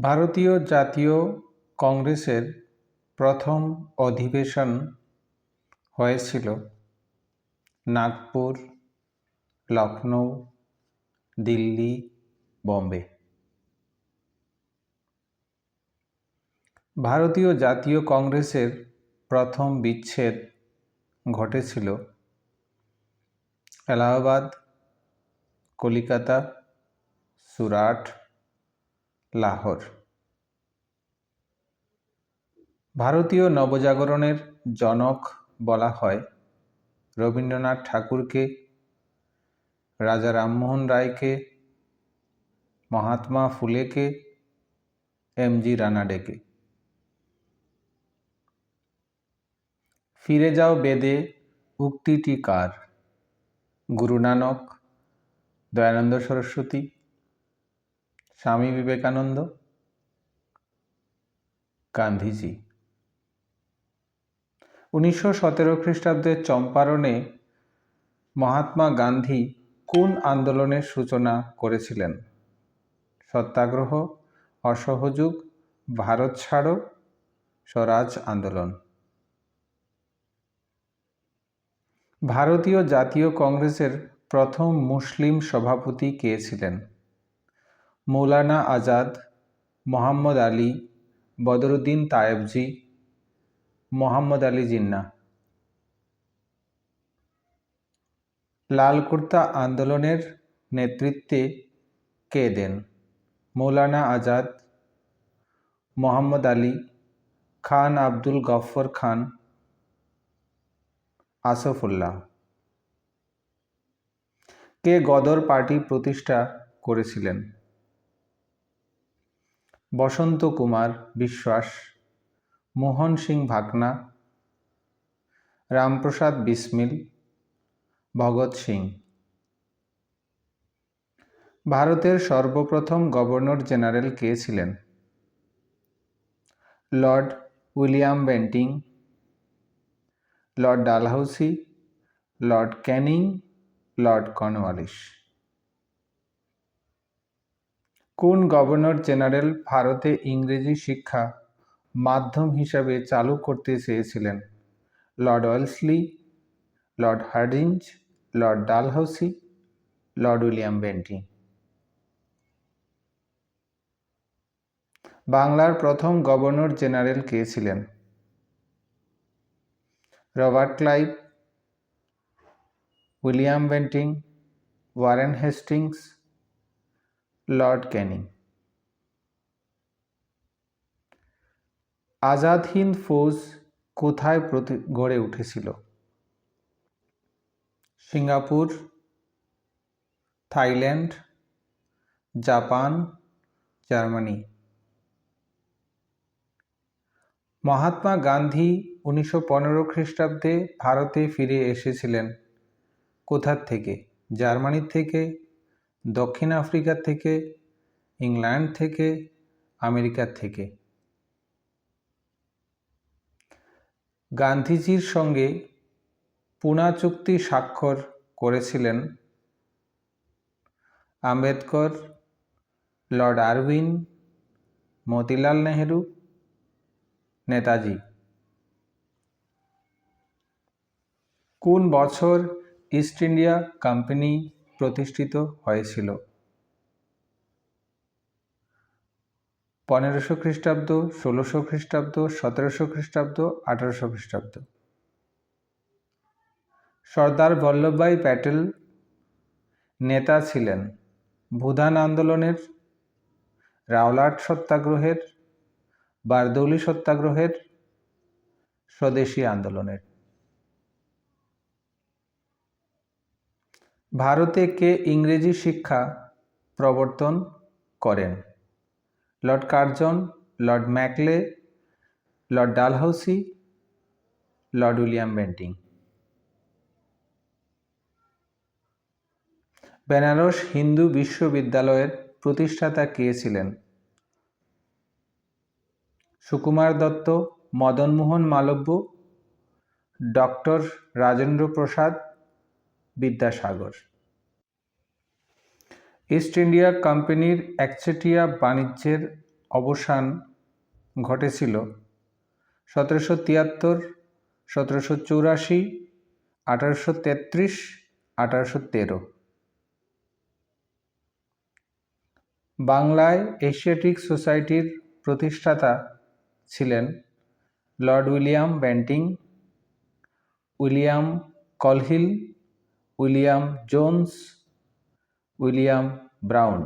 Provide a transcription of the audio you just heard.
ভারতীয় জাতীয় কংগ্রেসের প্রথম অধিবেশন হয়েছিল নাগপুর লখনৌ দিল্লি, বম্বে। ভারতীয় জাতীয় কংগ্রেসের প্রথম বিচ্ছেদ ঘটেছিল এলাহাবাদ, কলিকাতা, সুরাট, লাহোর। ভারতীয় নবজাগরণের জনক বলা হয়। রবীন্দ্রনাথ ঠাকুরকে, রাজা রামমোহন রায়কে, মহাত্মা ফুলেকে, এম জি রানাডেকে। ফিরে যাও বেদে, উক্তিটি কার? গুরু নানক, দয়ানন্দ সরস্বতী, স্বামী বিবেকানন্দ, গান্ধীজি। উনিশশো সতেরো খ্রিস্টাব্দের চম্পারণে মহাত্মা গান্ধী কোন আন্দোলনের সূচনা করেছিলেন? সত্যাগ্রহ, অসহযোগ, ভারত ছাড়ো, স্বরাজ আন্দোলন। ভারতীয় জাতীয় কংগ্রেসের প্রথম মুসলিম সভাপতি কে ছিলেন? মৌলানা আজাদ, মোহাম্মদ আলী, বদরুদ্দিন তায়েবজি মোহাম্মদ আলী জিন্না। লাল কুর্তা আন্দোলনের নেতৃত্বে কে দেন? মৌলানা আজাদ, মোহাম্মদ আলী, খান আব্দুল গফর খান, আসফুল্লাহ। কে গদর পার্টি প্রতিষ্ঠা করেছিলেন? বসন্ত কুমার বিশ্বাস মোহন সিং ভাকনা রামপ্রসাদ বিসমিল, ভগৎ সিং। ভারতের সর্বপ্রথম গভর্নর জেনারেল কে ছিলেন? Lord William Bentinck, Lord Dalhousie Lord Canning, Lord Cornwallis কোন গভর্নর জেনারেল ভারতে ইংরেজি শিক্ষা মাধ্যম হিসাবে চালু করতে চেয়েছিলেন। Lord Wellesley, Lord Hardinge, Lord Dalhousie Lord William Bentinck. বাংলার প্রথম গভর্নর জেনারেল কে ছিলেন? Robert Clive, William Bentinck, Warren Hastings, Lord Canning Azad Hind Fauj কোথায় প্রতি, গড়ে উঠেছিল? Singapore, Thailand, Japan, Germany. Mahatma Gandhi উনিশশো পনেরো খ্রিস্টাব্দে ভারতে ফিরে এসেছিলেন। কোথার থেকে? জার্মানির থেকে, দক্ষিণ আফ্রিকা থেকে, ইংল্যান্ড থেকে আমেরিকার থেকে। গান্ধীজির সঙ্গে পুনা চুক্তি স্বাক্ষর করেছিলেন আম্বেদকর, লর্ড আরউইন, মতিলাল নেহেরু, নেতাজি। কোন বছর ইস্ট ইন্ডিয়া কোম্পানি প্রতিষ্ঠিত হয়েছিল? পনেরোশো খ্রিস্টাব্দ, ষোলোশো খ্রিস্টাব্দ, সতেরোশো খ্রিস্টাব্দ, আঠারোশো খ্রিস্টাব্দ। সর্দার বল্লভভাই প্যাটেল নেতা ছিলেন। ভুদান আন্দোলনের, রাওলাট সত্যাগ্রহের, বারদৌলি সত্যাগ্রহের স্বদেশী আন্দোলনের। ভারতে কে ইংরেজি শিক্ষা প্রবর্তন করেন? Lord Curzon, Lord Macaulay, Lord Dalhousie Lord William Bentinck. Benaras Hindu বিশ্ববিদ্যালয়ের প্রতিষ্ঠাতা কে ছিলেন? Sukumar Dutta Madanmohan Malviya, doctor Rajendra Prasad Vidyasagar. East India কোম্পানির একচেটিয়া বাণিজ্যের অবসান ঘটেছিল সতেরোশো তিয়াত্তর, সতেরোশো চৌরাশি, আঠারোশো তেত্রিশ, আঠারোশো তেরো। বাংলায় এশিয়াটিক সোসাইটির প্রতিষ্ঠাতা ছিলেন Lord William Bentinck William Colhill, William Jones William Brown